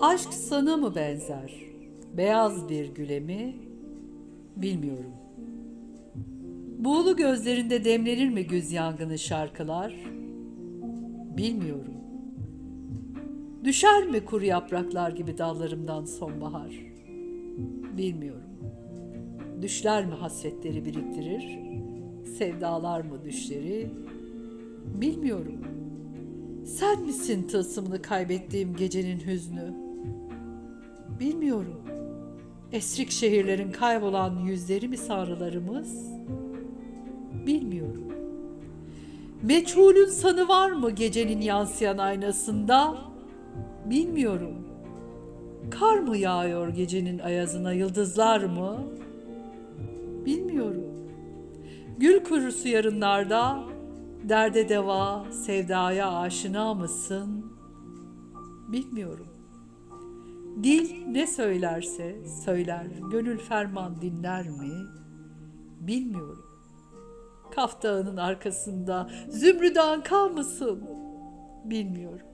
Aşk sana mı benzer? Beyaz bir güle mi? Bilmiyorum. Buğulu gözlerinde demlenir mi güz yangını şarkılar? Bilmiyorum. Düşer mi kuru yapraklar gibi dallarımdan sonbahar? Bilmiyorum. Düşler mi hasretleri biriktirir? Sevdalar mı düşleri? Bilmiyorum. Sen misin tılsımını kaybettiğim gecenin hüznü? Bilmiyorum. Esrik şehirlerin kaybolan yüzleri mi sarılarımız? Bilmiyorum. Meçhulün sanı var mı gecenin yansıyan aynasında? Bilmiyorum. Kar mı yağıyor gecenin ayazına yıldızlar mı? Bilmiyorum. Gül kurusu yarınlarda derde deva, sevdaya aşina mısın? Bilmiyorum. Dil ne söylerse söyler, gönül ferman dinler mi? Bilmiyorum. Kaf Dağı'nın arkasında zümrüt anka mısın? Bilmiyorum.